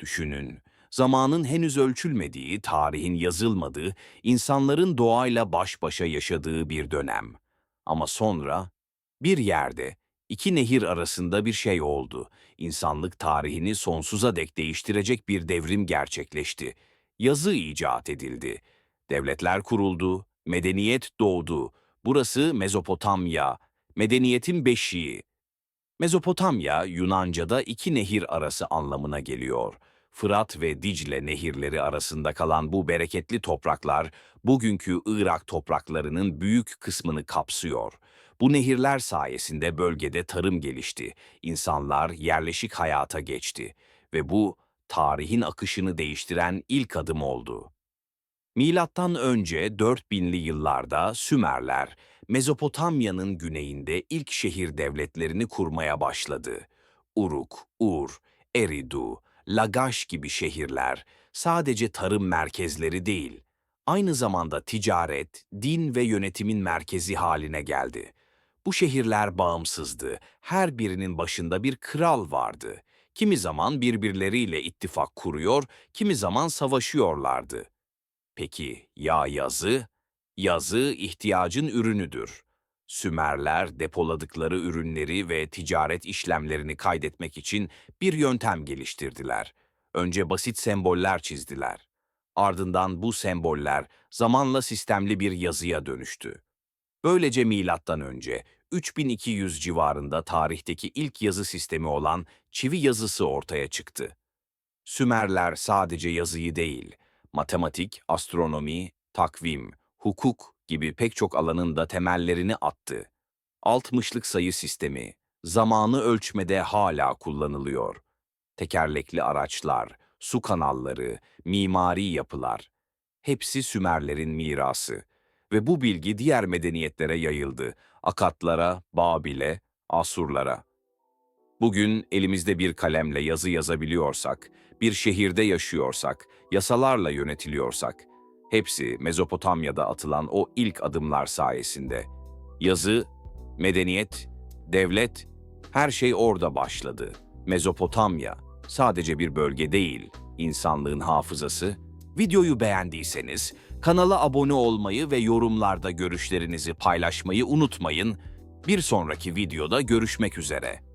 Düşünün, zamanın henüz ölçülmediği, tarihin yazılmadığı, insanların doğayla baş başa yaşadığı bir dönem. Ama sonra bir yerde iki nehir arasında bir şey oldu. İnsanlık tarihini sonsuza dek değiştirecek bir devrim gerçekleşti. Yazı icat edildi. Devletler kuruldu, medeniyet doğdu. Burası Mezopotamya, medeniyetin beşiği. Mezopotamya, Yunanca'da iki nehir arası anlamına geliyor. Fırat ve Dicle nehirleri arasında kalan bu bereketli topraklar, bugünkü Irak topraklarının büyük kısmını kapsıyor. Bu nehirler sayesinde bölgede tarım gelişti, insanlar yerleşik hayata geçti ve bu, tarihin akışını değiştiren ilk adım oldu. Milattan önce 4000'li yıllarda Sümerler, Mezopotamya'nın güneyinde ilk şehir devletlerini kurmaya başladı. Uruk, Ur, Eridu, Lagaş gibi şehirler sadece tarım merkezleri değil, aynı zamanda ticaret, din ve yönetimin merkezi haline geldi. Bu şehirler bağımsızdı, her birinin başında bir kral vardı. Kimi zaman birbirleriyle ittifak kuruyor, kimi zaman savaşıyorlardı. Peki ya yazı? Yazı ihtiyacın ürünüdür. Sümerler depoladıkları ürünleri ve ticaret işlemlerini kaydetmek için bir yöntem geliştirdiler. Önce basit semboller çizdiler. Ardından bu semboller zamanla sistemli bir yazıya dönüştü. Böylece milattan önce 3200 civarında tarihteki ilk yazı sistemi olan çivi yazısı ortaya çıktı. Sümerler sadece yazıyı değil, matematik, astronomi, takvim, hukuk gibi pek çok alanın da temellerini attı. Altmışlık sayı sistemi, zamanı ölçmede hala kullanılıyor. Tekerlekli araçlar, su kanalları, mimari yapılar, hepsi Sümerlerin mirası ve bu bilgi diğer medeniyetlere yayıldı. Akatlara, Babil'e, Asurlara. Bugün elimizde bir kalemle yazı yazabiliyorsak, bir şehirde yaşıyorsak, yasalarla yönetiliyorsak, hepsi Mezopotamya'da atılan o ilk adımlar sayesinde. Yazı, medeniyet, devlet, her şey orada başladı. Mezopotamya sadece bir bölge değil, insanlığın hafızası. Videoyu beğendiyseniz kanala abone olmayı ve yorumlarda görüşlerinizi paylaşmayı unutmayın. Bir sonraki videoda görüşmek üzere.